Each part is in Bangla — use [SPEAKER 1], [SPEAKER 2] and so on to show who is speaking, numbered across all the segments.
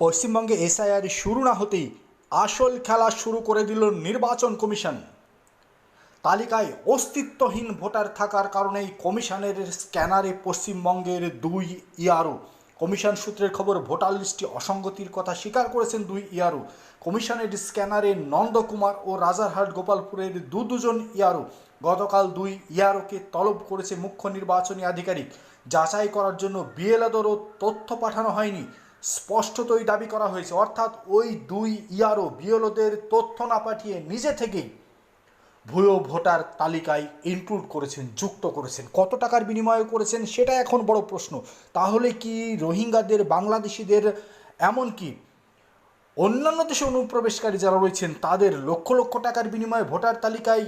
[SPEAKER 1] পশ্চিমবঙ্গে এসআইআর শুরু না হতেই আসল খেলা শুরু করে দিল নির্বাচন কমিশন। তালিকায় অস্তিত্বহীন ভোটার থাকার কারণেই কমিশনের স্ক্যানারে পশ্চিমবঙ্গের দুই ইয়ারও। কমিশন সূত্রের খবর, ভোটার লিস্টে অসঙ্গতির কথা স্বীকার করেছেন দুই ইয়ারও। কমিশনের স্ক্যানারে নন্দকুমার ও রাজারহাট গোপালপুরের দু দুজন ইয়ারও। গতকাল দুই ইয়ারোকে তলব করেছে মুখ্য নির্বাচনী আধিকারিক। যাচাই করার জন্য বিএলএদেরও তথ্য পাঠানো হয়নি। স্পষ্টতই দাবি করা হয়েছে। অর্থাৎ ওই দুই ইয়ারও বিএলওদের তথ্য না পাঠিয়ে নিজে থেকেই ভুয়ো ভোটার তালিকায় ইনক্লুড করেছেন, যুক্ত করেছেন। কত টাকার বিনিময়ে করেছেন সেটা এখন বড় প্রশ্ন। তাহলে কি রোহিঙ্গাদের, বাংলাদেশিদের এমনকি অন্যান্য দেশে অনুপ্রবেশকারী যারা রয়েছেন তাদের লক্ষ লক্ষ টাকার বিনিময়ে ভোটার তালিকায়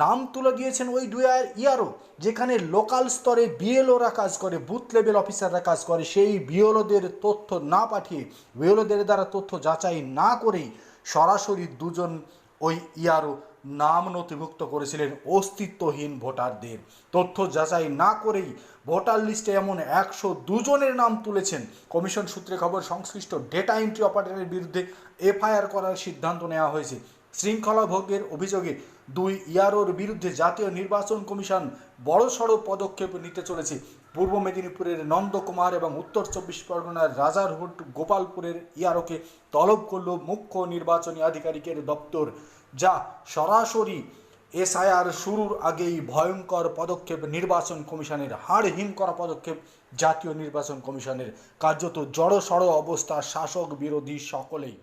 [SPEAKER 1] নাম তুলে দিয়েছেন ওই দুই ইয়ারও, যেখানে লোকাল স্তরে বিএলওরা কাজ করে বুথ লেভেল অফিসাররা কাজ করে, সেই বিএলওদের তথ্য না পাঠিয়ে বিএলওদের দ্বারা তথ্য যাচাই না করেই সরাসরি দুজন ওই ইয়ারও নাম নথিভুক্ত করেছিলেন অস্তিত্বহীন ভোটারদের। তথ্য যাচাই না করেই ভোটার লিস্টে এমন একশো দুজনের নাম তুলেছেন। কমিশন সূত্রে খবর, সংশ্লিষ্ট ডেটা এন্ট্রি অপারেটরের বিরুদ্ধে এফআইআর করার সিদ্ধান্ত নেওয়া হয়েছে। শৃঙ্খলা ভোগের অভিযোগে দুই ইয়ারোর বিরুদ্ধে জাতীয় নির্বাচন কমিশন বড়সড় পদক্ষেপ নিতে চলেছে। পূর্ব মেদিনীপুরের নন্দকুমার এবং উত্তর চব্বিশ পরগনার রাজারহুট গোপালপুরের ইয়ারোকে তলব করল মুখ্য নির্বাচনী আধিকারিকের দপ্তর, যা সরাসরি এসআইআর শুরুর আগেই ভয়ঙ্কর পদক্ষেপ নির্বাচন কমিশনের হাড়হীন করা পদক্ষেপ জাতীয় নির্বাচন কমিশনের। কার্যত জড়সড় অবস্থা শাসক বিরোধী সকলেই।